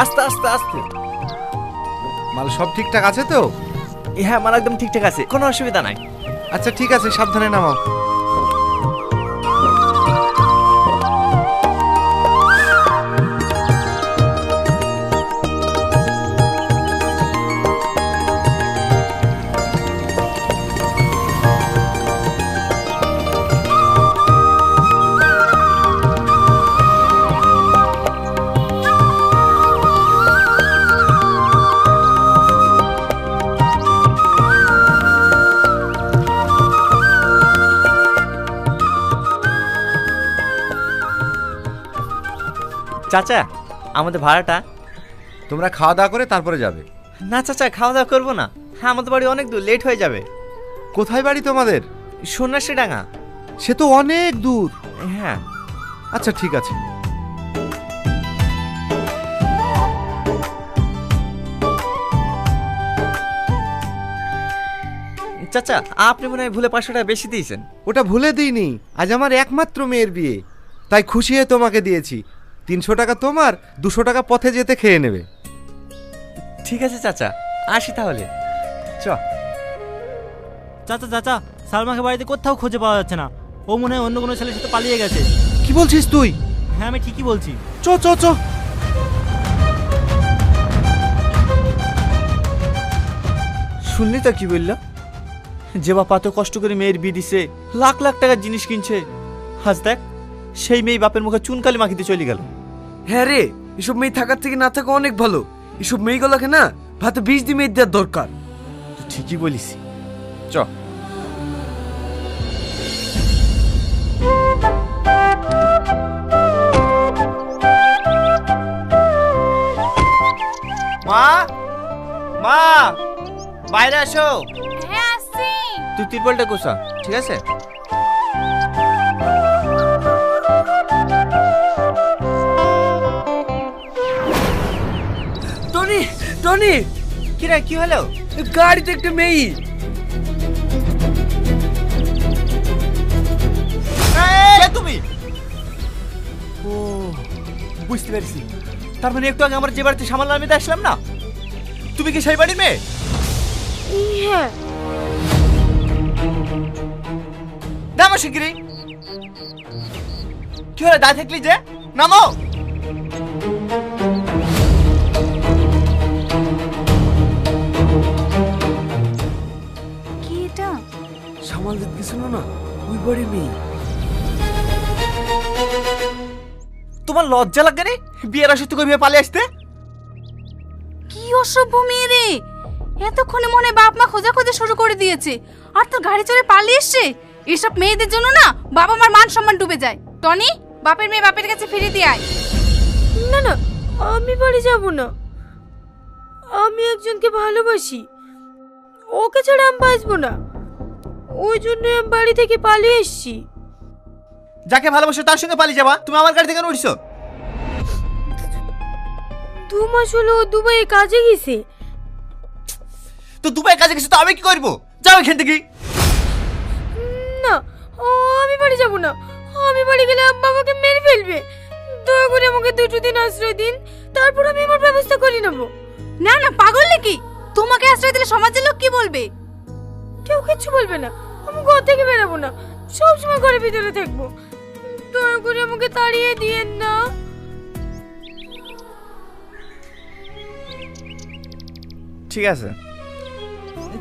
আস্তে আস্তে আস্তে। মাল সব ঠিকঠাক আছে তো? হ্যাঁ মাল একদম ঠিকঠাক আছে। কোনো অসুবিধা নাই। আচ্ছা ঠিক আছে সাবধানে নামাও। চাচা আমাদের ভাড়াটা। তোমরা খাওয়া দাওয়া করে তারপরে যাবে। না চাচা খাওয়া দাওয়া করব না। হ্যাঁ আমাদের বাড়ি অনেক দূর লেট হয়ে যাবে। কোথায় বাড়ি তোমাদের? সন্ন্যাসী ডাঙা সে তো অনেক দূর। হ্যাঁ। আচ্ছা ঠিক আছে। চাচা আপনি মনে হয় ভুলে পাঁচশো টাকা বেশি দিয়েছেন। ওটা ভুলে দিইনি। আজ আমার একমাত্র মেয়ের বিয়ে। তাই খুশি হয়ে তোমাকে দিয়েছি। তিনশো টাকা তোমার দুশো টাকা পথে যেতে খেয়ে নেবে। ঠিক আছে চাচা। আসি তাহলে। চ। চাচা চাচা সালমাকে বাড়িতে কোথাও খুঁজে পাওয়া যাচ্ছে না। ও মনে হয় অন্য কোনো ছেলের সাথে পালিয়ে গেছে। কি বলছিস তুই? হ্যাঁ আমি ঠিকই বলছি। চ চ চ। শুনলি তো কি বলল? যে বাপ এত কষ্ট করে মেয়ের বিয়ে দিছে লাখ লাখ টাকার জিনিস কিনছে। হাজ দেখ সেই মেয়ে বাপের মুখে চুনকালি মাখিতে চলে গেল। হ্যাঁ রে এসব মেয়ে থাকার থেকে না থাকা অনেক ভালো। এসব মেয়েগুলোকে না ভাতে বিষ দিয়ে মেয়ে দেওয়ার দরকার। ঠিকই বলিস। চ। মা মা বাইরে আসো হ্যাঁ আসছি। তুই তিরপলটা কোসা ঠিক আছে? টনি টনি কি রে কি হলো গাড়িতে একটা মেয়ে। তুমি? ও বুঝতে পেরেছি। তার মানে একটু আগে আমার যে বাড়িতে সামাল আমি আসলাম না? তুমি কি সেই বাড়ির মেয়ে? হ্যাঁ। নামো শিগগিরি কি হলো দায় থাকলি যে? নামো! দিতে গেছিল না? ওই বাড়ির মেয়ে। তোমার লজ্জা লাগে রে? বিয়ের আসে তুই পালিয়ে আসতে? কি অসভ্য মেয়ে রে? এতক্ষণে মনে বাপ মা খোঁজাখুঁজি শুরু করে দিয়েছে। আর তোর গাড়ি চড়ে পালিয়ে এসছে? এসব মেয়েদের জন্য না বাবা মার মান সম্মান ডুবে যায়। টনি বাপের মেয়ে বাপের কাছে ফিরে দিয়ে আয়। না না আমি বাড়ি যাব না। আমি একজনকে ভালোবাসি। ওকে ছাড়া আমি বাঁচবো না। ওই জন্য আমি বাড়ি থেকে পালিয়ে এসেছি। যাকে ভালোবাসো তার সঙ্গে পালিয়ে যাবা। তুমি আমার গাড়ি থেকে কেন উঠছো দু মাস হলো ও দুবাইয়ে কাজে গেছে। তো দুবাই কাজে গেছো তো আমি কি করব? যাও এখান থেকে। না ও আমি বাড়ি যাব না। আমি বাড়ি গেলে আব্বা আমাকে মেরে ফেলবে। দয়া করে আমাকে দুটো দিন আশ্রয় দিন তারপর আমি আমার ব্যবস্থা করে নেব। না না পাগল নাকি? তোমাকে আশ্রয় দিলে সমাজের লোক কি বলবে? কেউ কিচ্ছু বলবে না। আমি ঘর থেকে বেরোবো না। সবসময় ঘরের ভিতরে থাকব। দয়া করে আমাকে তাড়িয়ে দিয়েন না। ঠিক আছে।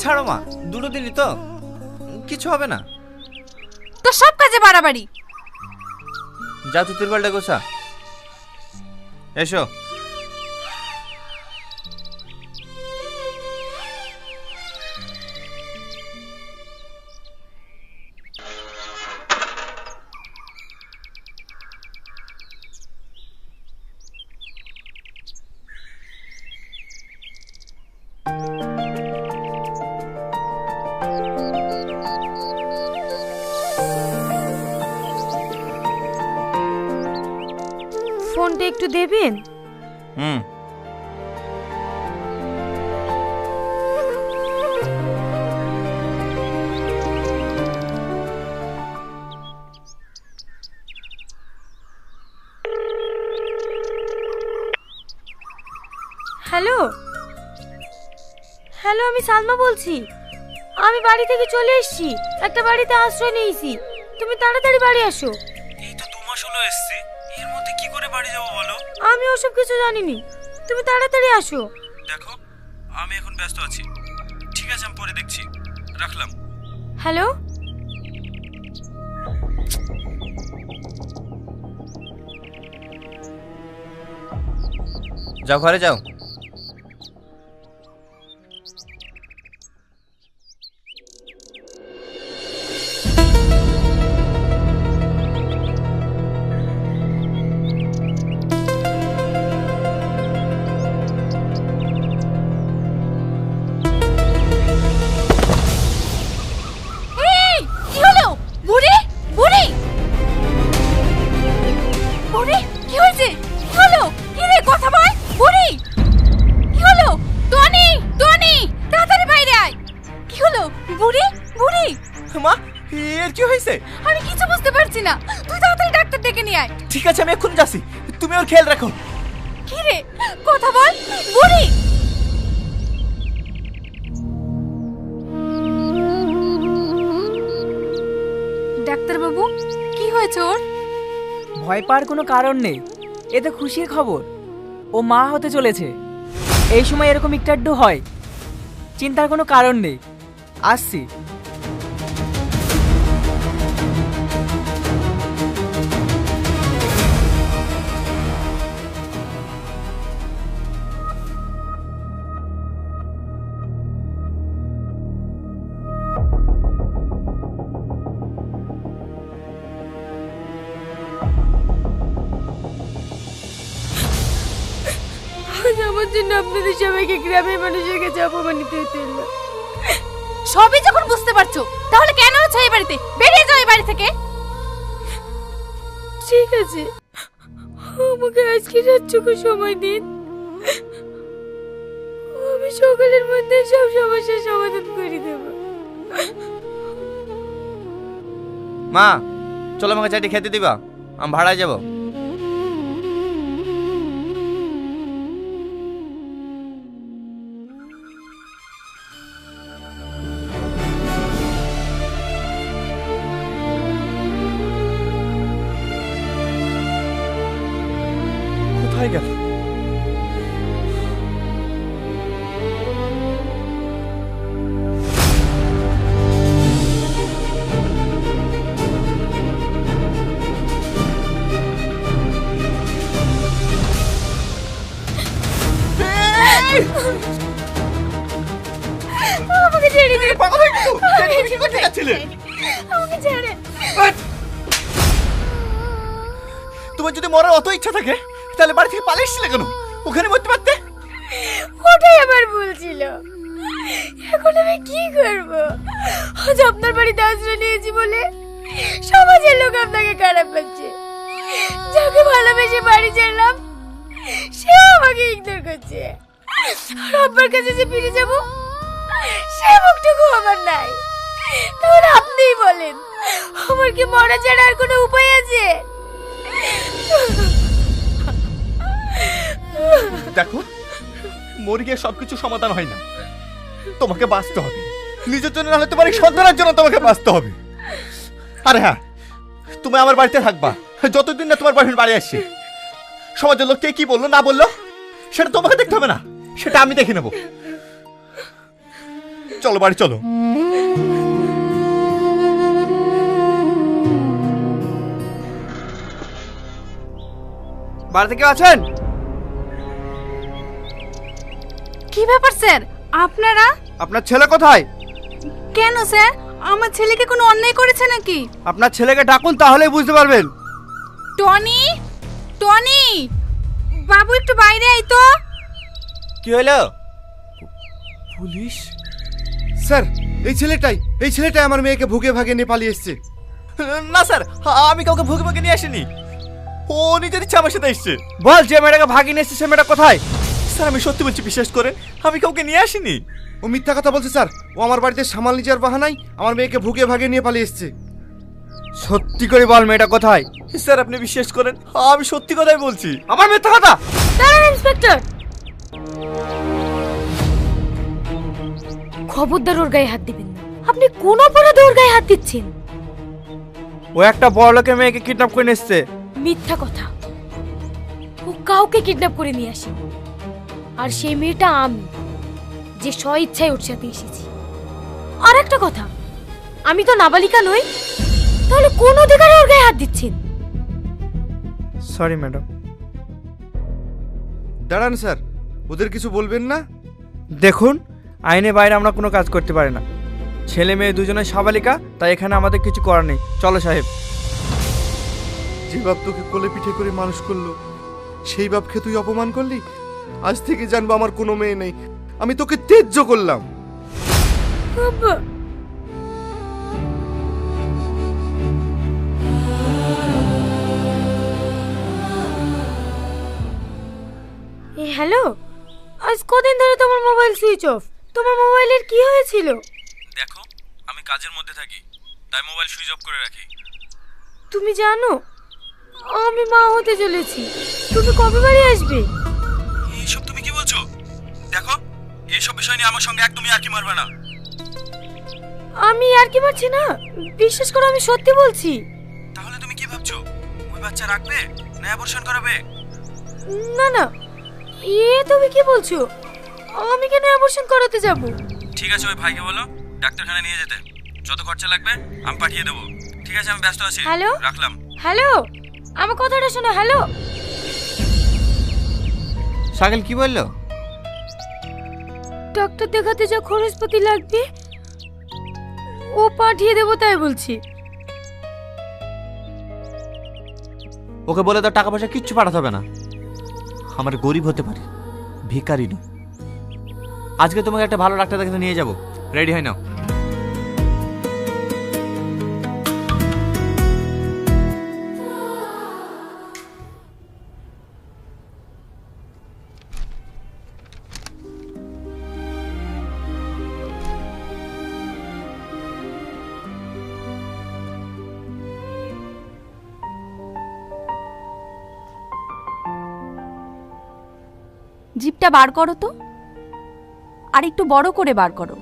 ছাড়ো মা দুটো দিনই তো। কিছু হবে না। তো সব কাজে বাড়াবাড়ি। যা তুই তিরপালটা গোসা এসো। ফোনটা একটু দেবেন? হুম। হ্যালো? হ্যালো আমি সালমা বলছি। আমি বাড়ি থেকে চলে এসেছি। একটা বাড়িতে আশ্রয় নিয়েছি। তুমি তাড়াতাড়ি বাড়ি আসো। এই তো দু মাস হলো এসছি। বলো। আমি ওসব কিছু জানিনি। তুমি তাড়াতাড়ি আসো। দেখো আমি এখন ব্যস্ত আছি। ঠিক আছে আমি পরে দেখছি। রাখলাম। হ্যালো? যাও ঘরে যাও। হয়েছে আমি কিছু বুঝতে পারছি না। তুই তাড়াতাড়ি ডাক্তার ডেকে নিয়ে আয়। ঠিক আছে আমি এক্ষুনি যাচ্ছি। তুমি ওর খেয়াল রাখো। কি রে? কথা বল। বুড়ি! ডাক্তার বাবু কি হয়েছে ওর? ভয় পাওয়ার কোনো কারণ নেই। এতে খুশির খবর। ও মা হতে চলেছে। এই সময় এরকম একটু আধটু হয়। চিন্তার কোনো কারণ নেই। আসছি। সবাইকে গ্রামের মানুষের কাছে অপমানিত হতে হলো সবই যখন বুঝতে পারছ তাহলে কেন আছো এই বাড়িতে? বেরিয়ে যাও এই বাড়ি থেকে। ঠিক আছে। আমাকে আজকে রাতটুকু সময় দিন। আমি সকালের মধ্যে সব সমস্যার সমাধান করে দেব। মা চলো আমাকে চাটি খেতে দিবা। আমি ভাড়ায় যাব। ইচ্ছা থাকে, তাহলে বাড়ি থেকে পালিয়ে এসেছিলে কেন? ওখানে মরতে পারতে? ওটাই আমার ভুল ছিল। এখন আমি কি করব? আজ আপনার বাড়িতে আশ্রয় নিয়েছি বলে সমাজের লোক আপনাকে খারাপ পাচ্ছে যাকে ভালোবেসে বাড়ি ছাড়লাম, সেও আমাকে ইগনোর করছে। আর আপনার কাছে যে ফিরে যাব, সে মুখটুকু আমার নাই। তাহলে আপনিই বলেন, আমার কি মরা ছাড়া আর কোনো উপায় আছে? দেখো, মরে গিয়ে সবকিছু সমাধান হয় না। তোমাকে বাঁচতে হবে। নিজের জন্য না হলে তোমার এই সন্তানের জন্য তোমাকে বাঁচতে হবে। আরে হ্যাঁ তুমি আমার বাড়িতে থাকবা। যতদিন না তোমার বয়ফ্রেন্ড বাড়ি আসছে। সমাজের লোক কে কি বলল, না বলল, সেটা তোমাকে দেখতে হবে না। সেটা আমি দেখে নেব। চলো বাড়ি, চলো। বাড়িতে কেউ আছেন? কি ব্যাপার স্যার? আপনারা? আপনার ছেলে কোথায়? কেন স্যার? আমার ছেলেকে কোনো অন্যায় করেছে নাকি? আপনার ছেলেকে ডাকুন তাহলেই বুঝতে পারবেন। টনি? টনি? বাবু একটু বাইরে আই তো। কি হলো পুলিশ? স্যার এই ছেলেটাই এই ছেলেটাই আমার মেয়েকে ভুগে ভাগে নিয়ে পালিয়ে এসছে। না স্যার আমি কাউকে ভুগে ভাগে নিয়ে আসিনি। ও নিজের ইচ্ছা আমার সাথে এসছে। বল যে মেয়েটাকে ভাগিয়ে নিয়ে এসছে সে মেয়েটা কোথায়? স্যার আমি সত্যি বলছি বিশ্বাস করেন আমি কাউকে নিয়ে আসিনি। ও মিথ্যা কথা বলছে স্যার। ও আমার বাড়িতে সামাল নিজের বাহানাই আমার মেয়েকে ভুগে ভাগে নিয়ে পালিয়ে এসছে। সত্যি করে বল মেয়েটা কোথায়? স্যার আপনি বিশ্বাস করেন আমি সত্যি কথাই বলছি। আমার মিথ্যা কথা? দাঁড়ান ইন্সপেক্টর! খবরদার ওর গায়ে হাত দিবেন না। আপনি কোন অপরাধে ওর গায়ে হাত দিচ্ছেন? ও একটা বড় লোকের মেয়েকে কিডন্যাপ করে নিয়ে এসছে। মিথ্যা কথা। ও কাউকে কিডন্যাপ করে নিয়ে আসে আর সেই মেয়েটা আমি যে স্ব ইচ্ছায় ওর সাথে এসেছি। আর একটা কথা আমি তো নাবালিকা নই তাহলে কোন অধিকারে ওর গায়ে হাত দিচ্ছেন? সরি ম্যাডাম দাঁড়ান স্যার। ওদের কিছু বলবেন না? দেখুন আইনে বাইরে আমরা কোনো কাজ করতে পারি না। ছেলে মেয়ে দুজনে সাবালিকা তাই এখানে আমাদের কিছু করার নেই। চলো সাহেব। যে বাপ তোকে কোলে পিঠে করে মানুষ করল সেই বাপকে তুই অপমান করলি? আজ থেকে জানব আমার কোনো মেয়ে নেই। আমি তোকে তেজ্য করলাম। আব্বা। হ্যালো? আজ কদিন ধরে তোমার মোবাইল সুইচ অফ। তোমার মোবাইলের কি হয়েছিল? দেখো আমি কাজের মধ্যে থাকি তাই মোবাইল সুইচ অফ করে রাখি। তুমি জানো আমি মা হতে চলেছি। তুমি কবে বাড়ি আসবে? দেখো এইসব বিষয় নিয়ে আমার সঙ্গে একদমই আর কি মারবে না। আমি আর কি মারছি না? বিশ্বাস করো আমি সত্যি বলছি। তাহলে তুমি কি ভাবছ? ওই বাচ্চা রাখবে না অ্যাবর্শন করাবে? না না। এ তুমি কি বলছো? আমি কেন অ্যাবর্শন করাতে যাব? ঠিক আছে ওই ভাইকে বলো ডাক্তারখানে নিয়ে যেতে। যত খরচা লাগবে আমি পাঠিয়ে দেবো। ঠিক আছে আমি ব্যস্ত আছি। হ্যালো? রাখলাম। হ্যালো? আমার কথাটা শোনো হ্যালো? সাগেল কি বলল? ডক্টর দেখাতে যা খরচপাতি লাগবে, ও পাঠিয়ে দেবো তাই বলছি। ওকে বলে তো টাকা পয়সা কিচ্ছু পাঠাতে হবে না। আমার গরিব হতে পারে ভিকারি নয়। আজকে তোমাকে একটা ভালো ডাক্তার দেখাতে নিয়ে যাব। রেডি হয় নাও। জিপটা বার করো তো। আর একটু বড় করে বার করো।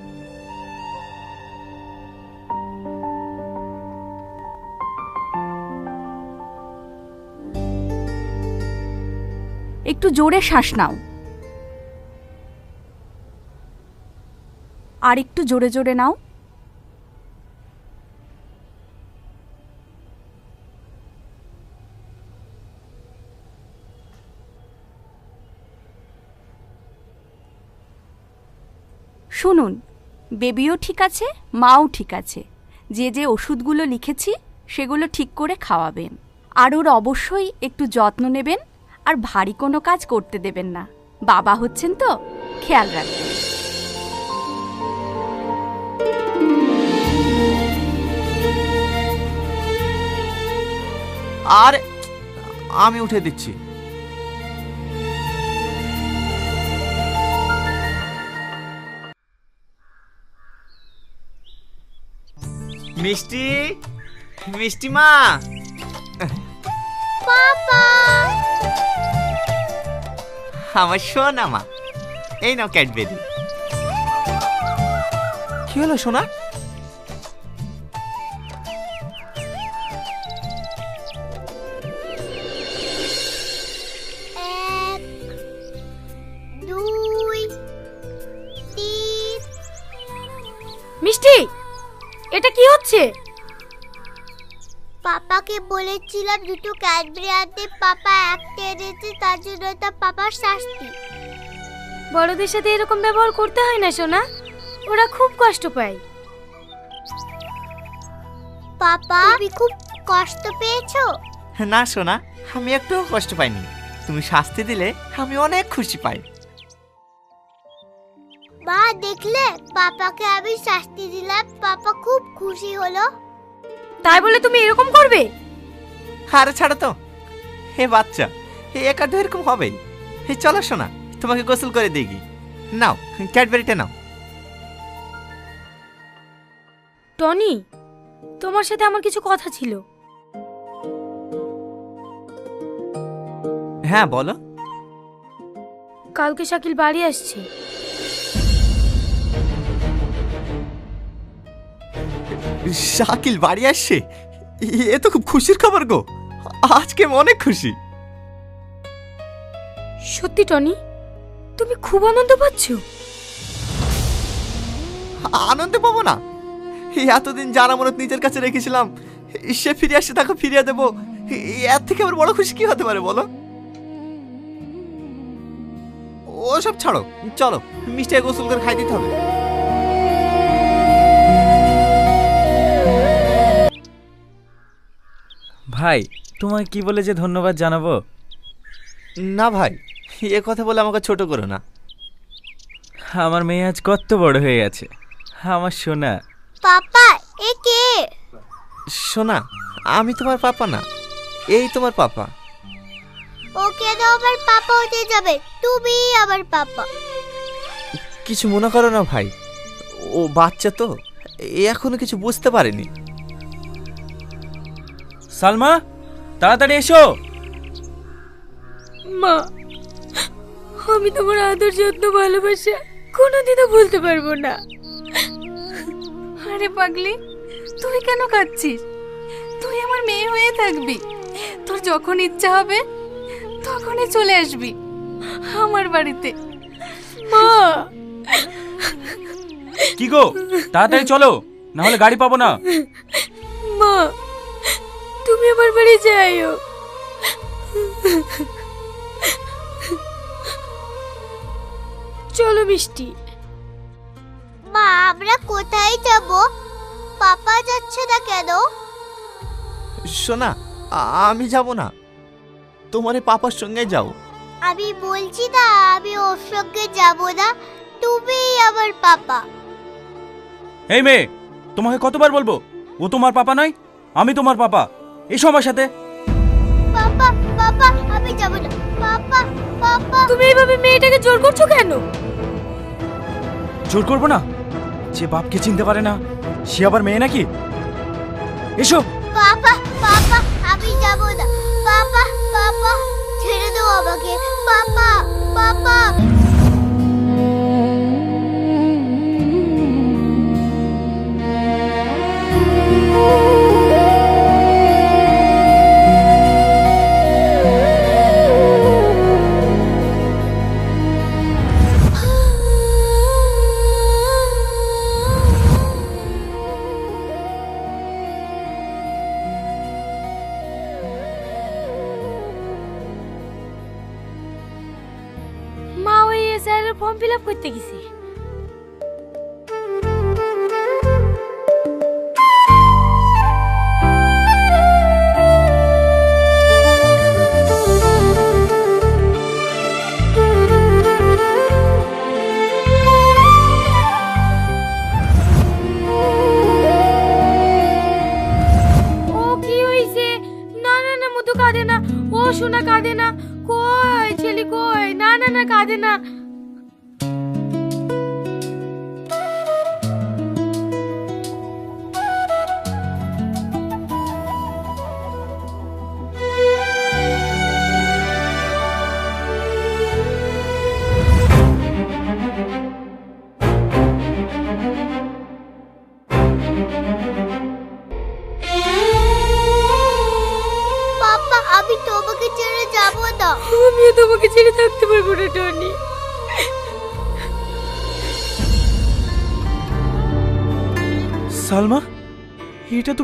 একটু জোরে শ্বাস নাও। আর একটু জোরে জোরে নাও। শুনুন, বেবিও ঠিক আছে, মাও ঠিক আছে। যে যে ওষুধগুলো লিখেছি, সেগুলো ঠিক করে খাওয়াবেন। আর ওর অবশ্যই একটু যত্ন নেবেন, আর ভারী কোনো কাজ করতে দেবেন না। বাবা হচ্ছেন তো, খেয়াল রাখবেন। আর আমি উঠে দিচ্ছি। মিষ্টি? মিষ্টি মা? আমার সোনা মা। এই নাও ক্যাডবেরি। কি হলো সোনা? বলেছিলাম দুটো ক্যাডবেরি আনতে। পাপা একটা এনেছে তার জন্য তা পাপার শাস্তি। বড়দের সাথে এরকম ব্যবহার করতে হয় না সোনা। ওরা খুব কষ্ট পায়। পাপা তুমি খুব কষ্ট পেয়েছ? না সোনা আমি একটুও কষ্ট পাইনি। তুমি শাস্তি দিলে আমি অনেক খুশি পাই। মা দেখলে? পাপাকে আমি শাস্তি দিলাম। পাপা খুব খুশি হলো। তাই বলে তুমি এরকম করবে? আরে ছাড়ো তো। হে বাচ্চা হে একা তো এরকম হবেই। হে চলো শোনা তোমাকে গোসল করে দিই নাও ক্যাডবেরিটা নাও। টনি তোমার সাথে আমার কিছু কথা ছিল। হ্যাঁ বলো। কালকে শাকিল বাড়ি আসছে। শাকিল বাড়ি আসছে? এ তো খুব খুশির খবর গো। আজকে আমি অনেক খুশি। সত্যি টনি? তুমি খুব আনন্দ পাচ্ছ? আনন্দে পাবো না। এই এতদিন যার আমানত নিজের কাছে রেখেছিলাম সে ফিরে আসছে তাকে ফিরিয়ে দেবো। এর থেকে আমার বড় খুশি কি হতে পারে বলো? ও সব ছাড়ো চলো মিষ্টি গোসল করে খাই দিতে হবে। ভাই তোমায় কি বলে যে ধন্যবাদ জানাব? না ভাই এ কথা বলে আমাকে ছোট করো না। আমার মেয়ে আজ কত বড় হয়ে গেছে। আমার সোনা। পাপা এ কে? শোনা আমি তোমার পাপা না এই তোমার পাপা। ও কেন আমার পাপা হতে যাবে তুমি আমার পাপা। কিছু মনে করো না ভাই ও বাচ্চা তো এ এখনও কিছু বুঝতে পারেনি। সালমা তাড়াতাড়ি এসো। মা আমি তোমার আদর যত্ন ভালোবাসা কোনোদিনও ভুলতে পারব না। আরে পাগলি তুই কেন কাঁদছিস? তুই আমার মেয়ে হয়ে থাকবি। তোর যখন ইচ্ছা হবে তখনই চলে আসবি আমার বাড়িতে। মা! কি গো? তাড়াতাড়ি চলো না হলে গাড়ি পাবো না। মা! তুমি আমার বাড়ি যাইও। চলো মিষ্টি। মা আমরা কোথায় যাব? পাপা যাচ্ছে না কেন? শোনা আমি যাব না। তোমার এই পাপার সঙ্গে যাও। আমি বলছি না আমি ওর সঙ্গে যাব না। তুমিই আমার পাপা। এই মেয়ে তোমাকে কতবার বলব? ও তোমার পাপা নয় আমি তোমার পাপা। এসো আমার সাথে। পাপা পাপা আমি যাব না। পাপা পাপা। তুমি এইভাবে মেয়েটাকে জোর করছ কেন? জোর করব না? যে বাপকে চিনতে পারে না সে আবার মেয়ে নাকি? এসো। পাপা পাপা আমি যাব না। পাপা পাপা ছেড়ে দাও আমাকে। পাপা পাপা। মা এসআইয়ের ফর্ম ফিল আপ করতে গেছে।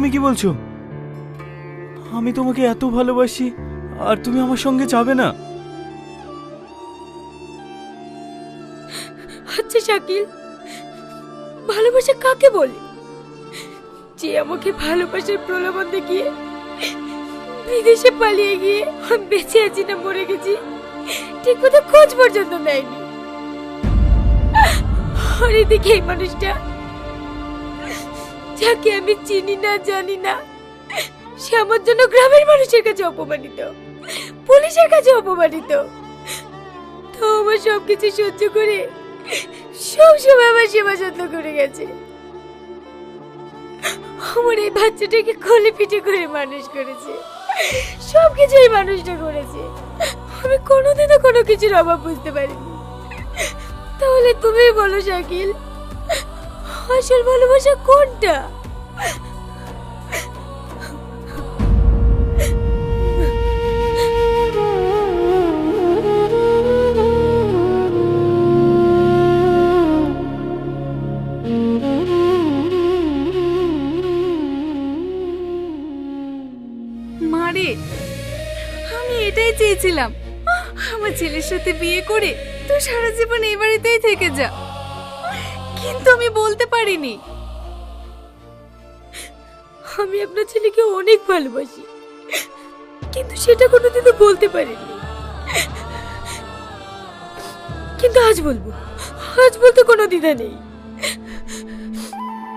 তুমি কি বলছো? আমি তোমাকে এত ভালোবাসি, আর তুমি আমার সঙ্গে যাবে না। আচ্ছা শাকিল, ভালোবাসা কাকে বলে? যে আমাকে ভালোবাসার প্রলোভন দেখিয়ে বিদেশে পালিয়ে গিয়ে বেঁচে আছি না মরে গেছি, ঠিক মতো খোঁজ পর্যন্ত নেয়নি। আর এদিকে এই মানুষটা যাকে আমি চিনি না, জানি না, সে আমার জন্য গ্রামের মানুষের কাছে অপমানিত, পুলিশের কাছে অপমানিত। তো আমার সবকিছু সহ্য করে সব সময় আমার সেবা যত্ন করে গেছে। আমার এই বাচ্চাটাকে কোলে পিঠে করে মানুষ করেছে। সব কিছু এই মানুষটা করেছে। আমি কোনোদিনও কোনো কিছুর অভাব বুঝতে পারিনি। তাহলে তুমি বলো, শাকিল আসল ভালোবাসা কোনটা? আমি এটাই চেয়েছিলাম। আমার ছেলের সাথে বিয়ে করে তুই সারা জীবন এই বাড়িতেই থেকে যা। কিন্তু আমি বলতে পারিনি। আমি আপনার ছেলেকে অনেক ভালোবাসি, কিন্তু সেটা কোনোদিনও বলতে পারিনি। কিন্তু আজ বলব, আজ বলতে কোনো দ্বিধা নেই।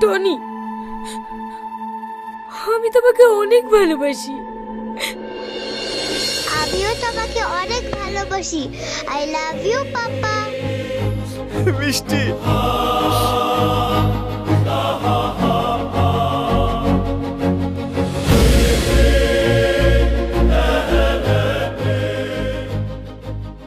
টনি, আমি তোমাকে অনেক ভালোবাসি। আমিও তোমাকে অনেক ভালোবাসি। I love you papa. মিষ্টি।